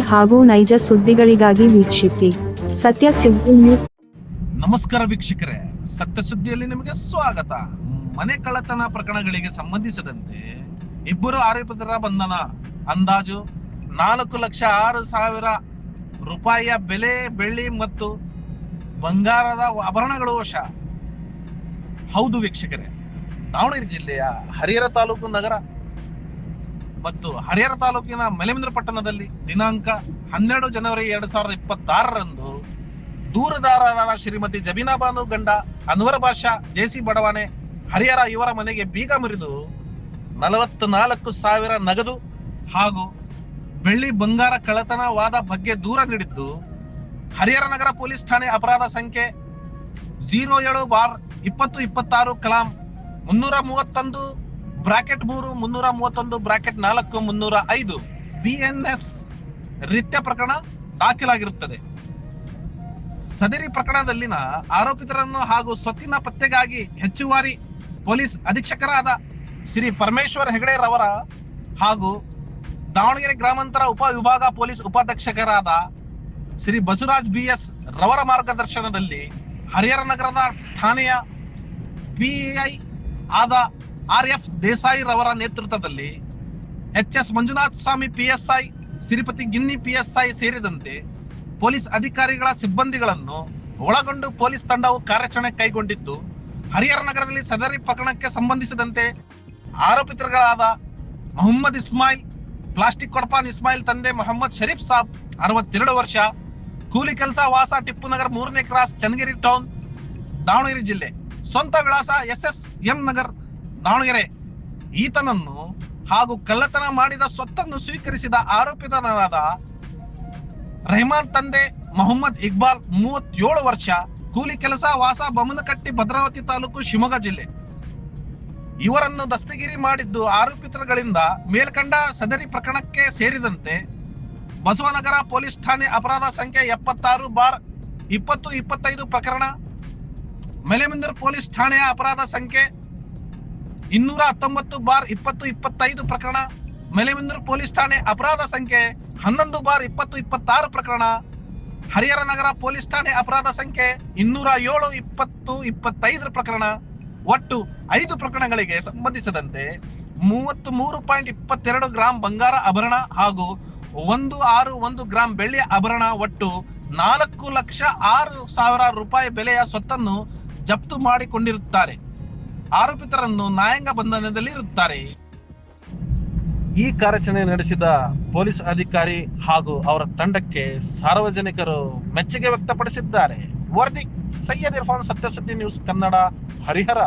ಹಾಗೂ ನೈಜ ಸುದ್ದಿಗಳಿಗಾಗಿ ವೀಕ್ಷಿಸಿ ಸತ್ಯ ಸುದ್ದಿ ನ್ಯೂಸ್. ನಮಸ್ಕಾರ ವೀಕ್ಷಕರೇ. ಸತ್ಯ ಸುದ್ದಿಯಲ್ಲಿ ನಿಮಗೆ ಸ್ವಾಗತ. ಮನೆ ಕಳ್ಳತನ ಪ್ರಕರಣಗಳಿಗೆ ಸಂಬಂಧಿಸಿದಂತೆ ಇಬ್ಬರು ಆರೋಪಿತರ ಬಂಧನ. ಅಂದಾಜು ನಾಲ್ಕು ಲಕ್ಷ ಆರು ಸಾವಿರ ರೂಪಾಯಿಯ ಬೆಲೆ, ಬೆಳ್ಳಿ ಮತ್ತು ಬಂಗಾರದ ಆಭರಣಗಳು ವಶ. ಹೌದು ವೀಕ್ಷಕರೇ. ದಾವಣಗೆರೆ ಜಿಲ್ಲೆಯ ಹರಿಹರ ತಾಲೂಕು ನಗರ ಮತ್ತು ಹರಿಹರ ತಾಲೂಕಿನ ಮಲೆಮಂದ್ರ ಪಟ್ಟಣದಲ್ಲಿ ದಿನಾಂಕ ಹನ್ನೆರಡು ಜನವರಿ ಎರಡ್ ಸಾವಿರದ ಇಪ್ಪತ್ತಾರರಂದು ದೂರದಾರರಾದ ಶ್ರೀಮತಿ ಜಬೀನಾ ಬಾನು ಗಂಡ ಅನ್ವರ ಬಾಷಾ ಜೆಸಿ ಬಡವಾಣೆ ಹರಿಹರ ಇವರ ಮನೆಗೆ ಬೀಗ ಮುರಿದು ನಲವತ್ತು ನಾಲ್ಕು ಸಾವಿರ ನಗದು ಹಾಗೂ ಬೆಳ್ಳಿ ಬಂಗಾರ ಕಳ್ಳತನವಾದ ಬಗ್ಗೆ ದೂರ ನೀಡಿದ್ದು ಹರಿಹರ ನಗರ ಪೊಲೀಸ್ ಠಾಣೆ ಅಪರಾಧ ಸಂಖ್ಯೆ ಜೀರೋ ಏಳು ಬಾರ್ ಇಪ್ಪತ್ತು ಇಪ್ಪತ್ತಾರು ಕಲಾಂ ಮುನ್ನೂರ ಮೂವತ್ತೊಂದು ಬ್ರಾಕೆಟ್ ಮೂರು, ಮುನ್ನೂರ ಮೂವತ್ತೊಂದು, ಬ್ರಾಕೆಟ್ ನಾಲ್ಕು, ಮುನ್ನೂರ ಐದು. ಬಿಎನ್ಎಸ್ ರೀತ್ಯ ಪ್ರಕರಣ ದಾಖಲಾಗಿರುತ್ತದೆ. ಸದರಿ ಪ್ರಕರಣದಲ್ಲಿನ ಆರೋಪಿತರನ್ನು ಹಾಗೂ ಸ್ವತ್ತಿನ ಪತ್ತೆಗಾಗಿ ಹೆಚ್ಚುವರಿ ಪೊಲೀಸ್ ಅಧೀಕ್ಷಕರಾದ ಶ್ರೀ ಪರಮೇಶ್ವರ್ ಹೆಗಡೆ ರವರ ಹಾಗೂ ದಾವಣಗೆರೆ ಗ್ರಾಮಾಂತರ ಉಪ ವಿಭಾಗ ಪೊಲೀಸ್ ಉಪಾಧ್ಯಕ್ಷಕರಾದ ಶ್ರೀ ಬಸವರಾಜ್ ಬಿ ಎಸ್ ರವರ ಮಾರ್ಗದರ್ಶನದಲ್ಲಿ ಹರಿಹರ ನಗರದ ಠಾಣೆಯ ಬಿಐ ಆದ ಆರ್ ಎಫ್ ದೇಸಾಯಿ ರವರ ನೇತೃತ್ವದಲ್ಲಿ H S Manjunatha Swamy PSI Siripati Ginni PSI ಸೇರಿದಂತೆ ಪೊಲೀಸ್ ಅಧಿಕಾರಿಗಳ ಸಿಬ್ಬಂದಿಗಳನ್ನು ಒಳಗೊಂಡು ಪೊಲೀಸ್ ತಂಡವು ಕಾರ್ಯಾಚರಣೆ ಕೈಗೊಂಡಿದ್ದು, ಹರಿಹರ ನಗರದಲ್ಲಿ ಸದರಿ ಪ್ರಕರಣಕ್ಕೆ ಸಂಬಂಧಿಸಿದಂತೆ ಆರೋಪಿತರುಗಳಾದ ಮೊಹಮ್ಮದ್ ಇಸ್ಮಾಯಿಲ್, ಪ್ಲಾಸ್ಟಿಕ್ ಕೊಡಪಾನ್ ಇಸ್ಮಾಯಿಲ್ ತಂದೆ ಮೊಹಮ್ಮದ್ ಶರೀಫ್ ಸಾಬ್, ಅರವತ್ತೆರಡು ವರ್ಷ, ಕೂಲಿ ಕೆಲಸ ವಾಸ ಟಿಪ್ಪು ನಗರ್ ಮೂರನೇ ಕ್ರಾಸ್ ಚನ್ನಗಿರಿ ಟೌನ್ ದಾವಣಗೆರೆ ಜಿಲ್ಲೆ. ಸ್ವಂತ ವಿಳಾಸ S S M Nagar Davanagere. ಈತನನ್ನು ಹಾಗೂ ಕಳ್ಳತನ ಮಾಡಿದ ಸ್ವತ್ತನ್ನು ಸ್ವೀಕರಿಸಿದ ಆರೋಪಿತನಾದ ರೆಹಮಾನ್ ತಂದೆ ಮೊಹಮ್ಮದ್ ಇಕ್ಬಾಲ್ ಮೂವತ್ತೇಳು ವರ್ಷ, ಕೂಲಿ ಕೆಲಸ ವಾಸ ಬೊಮ್ಮನಕಟ್ಟಿ ಭದ್ರಾವತಿ ತಾಲೂಕು ಶಿವಮೊಗ್ಗ ಜಿಲ್ಲೆ. ಇವರನ್ನು ದಸ್ತಗಿರಿ ಮಾಡಿದ್ದು ಆರೋಪಿತರುಗಳಿಂದ ಮೇಲ್ಕಂಡ ಸದರಿ ಪ್ರಕರಣಕ್ಕೆ ಸೇರಿದಂತೆ ಬಸವನಗರ ಪೊಲೀಸ್ ಠಾಣೆ ಅಪರಾಧ ಸಂಖ್ಯೆ ಎಪ್ಪತ್ತಾರು ಬಾರ್ ಇಪ್ಪತ್ತು ಇಪ್ಪತ್ತೈದು ಪ್ರಕರಣ, ಮೆಲೆಮಂದರ್ ಪೊಲೀಸ್ ಠಾಣೆಯ ಅಪರಾಧ ಸಂಖ್ಯೆ ಇನ್ನೂರ ಹತ್ತೊಂಬತ್ತು ಬಾರ್ ಇಪ್ಪತ್ತು ಇಪ್ಪತ್ತೈದು ಪ್ರಕರಣ, ಮೆಲೆಮಂದೂರು ಪೊಲೀಸ್ ಠಾಣೆ ಅಪರಾಧ ಸಂಖ್ಯೆ ಹನ್ನೊಂದು ಬಾರ್ ಇಪ್ಪತ್ತು ಇಪ್ಪತ್ತಾರು ಪ್ರಕರಣ ಹರಿಹರ ನಗರ ಪೊಲೀಸ್ ಠಾಣೆ ಅಪರಾಧ ಸಂಖ್ಯೆ ಇನ್ನೂರ ಏಳು ಇಪ್ಪತ್ತು ಇಪ್ಪತ್ತೈದರ ಪ್ರಕರಣ, ಒಟ್ಟು ಐದು ಪ್ರಕರಣಗಳಿಗೆ ಸಂಬಂಧಿಸಿದಂತೆ ಮೂವತ್ತು ಮೂರು ಪಾಯಿಂಟ್ ಇಪ್ಪತ್ತೆರಡು ಗ್ರಾಂ ಬಂಗಾರ ಆಭರಣ ಹಾಗೂ ಒಂದು ಆರು ಒಂದು ಗ್ರಾಂ ಬೆಳ್ಳಿಯ ಆಭರಣ, ಒಟ್ಟು ನಾಲ್ಕು ಲಕ್ಷ ಆರು ಸಾವಿರ ರೂಪಾಯಿ ಬೆಲೆಯ ಸ್ವತ್ತನ್ನು ಜಪ್ತು ಮಾಡಿಕೊಂಡಿರುತ್ತಾರೆ. ಆರೋಪಿತರನ್ನು ನ್ಯಾಯಾಂಗ ಬಂಧನದಲ್ಲಿ ಇರುತ್ತಾರೆ. ಈ ಕಾರ್ಯಾಚರಣೆ ನಡೆಸಿದ ಪೊಲೀಸ್ ಅಧಿಕಾರಿ ಹಾಗೂ ಅವರ ತಂಡಕ್ಕೆ ಸಾರ್ವಜನಿಕರು ಮೆಚ್ಚುಗೆ ವ್ಯಕ್ತಪಡಿಸಿದ್ದಾರೆ. ವರದಿ ಸೈಯದ್ ಇರ್ಫಾನ್ ಸತ್ಯಸುದ್ದಿ ನ್ಯೂಸ್ ಕನ್ನಡ, ಹರಿಹರ.